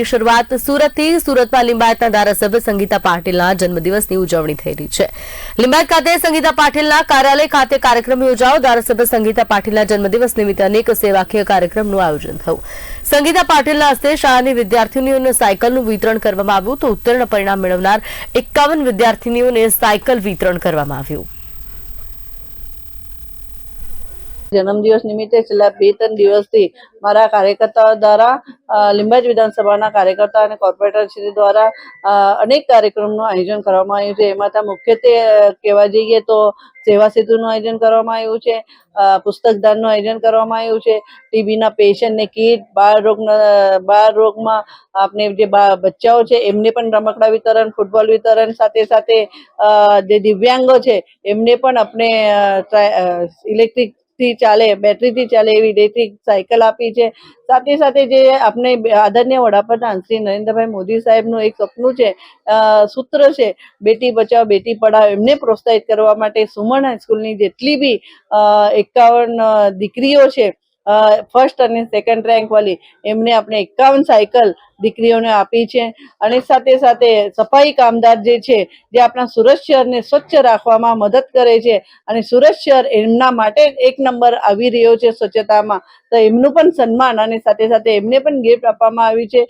શરૂઆત સુરતથી સુરતમાં લિંબાયતના ધારાસભ્ય સંગીતા પાટીલના જન્મદિવસની ઉજવણી થઈ રહી છે. લિંબાયત ખાતે સંગીતા પાટીલના કાર્યાલય ખાતે કાર્યક્રમ યોજાયો. ધારાસભ્ય સંગીતા પાટીલના જન્મદિવસ નિમિત્તે અનેક સેવાકીય કાર્યક્રમનું આયોજન થયું. સંગીતા પાટીલના હસ્તે શાળાની વિદ્યાર્થીનીઓને સાયકલનું વિતરણ કરવામાં આવ્યું તો ઉત્તીર્ણ પરિણામ મેળવનાર એકાવન વિદ્યાર્થીનીઓને સાયકલ વિતરણ કરવામાં આવ્યું. જન્મદિવસ નિમિત્તે છેલ્લા બે ત્રણ દિવસથી મારા કાર્યકર્તાઓ દ્વારા લીંબાજ વિધાનસભાના કાર્યકર્તા અને કોર્પોરેટર શ્રી દ્વારા અનેક કાર્યક્રમનું આયોજન કરવામાં આવ્યું છે. એમાં મુખ્યત્વે કહેવા જઈએ તો સેવા સેતુનું આયોજન કરવામાં આવ્યું છે પુસ્તકદાનનું આયોજન કરવામાં આવ્યું છે, ટીબીના પેશન્ટને કીટ, બાળ રોગના, બાળ રોગમાં આપણે જે બચ્ચાઓ છે, એમને પણ રમકડા વિતરણ, ફૂટબોલ વિતરણ સાથે સાથે જે દિવ્યાંગો છે, એમને પણ આપણે ઇલેક્ટ્રિક થી ચાલે બેટરીથી ચાલે, એવી ઇલેક્ટ્રિક સાયકલ આપી છે. સાથે સાથે જે આપણે આદરણીય વડાપ્રધાન શ્રી નરેન્દ્રભાઈ મોદી સાહેબનું એક સપનું છે સૂત્ર છે, બેટી બચાવ બેટી પઢાવ એમને પ્રોત્સાહિત કરવા માટે સુમન હાઈસ્કૂલની જેટલી બી એકાવન દીકરીઓ છે ફર્સ્ટ અને સેકન્ડ રેન્ક વાળી એમને આપણે એકાવન સાયકલ દીકરીઓને આપી છે. અને સાથે સાથે સફાઈ કામદાર જે છે, જે આપણા સુરત શહેરને સ્વચ્છ રાખવામાં મદદ કરે છે અને સુરત શહેર એમના માટે એક નંબર આવી રહ્યો છે સ્વચ્છતામાં. તો એમનું પણ સન્માન અને સાથે સાથે એમને પણ ગિફ્ટ આપવામાં આવી છે.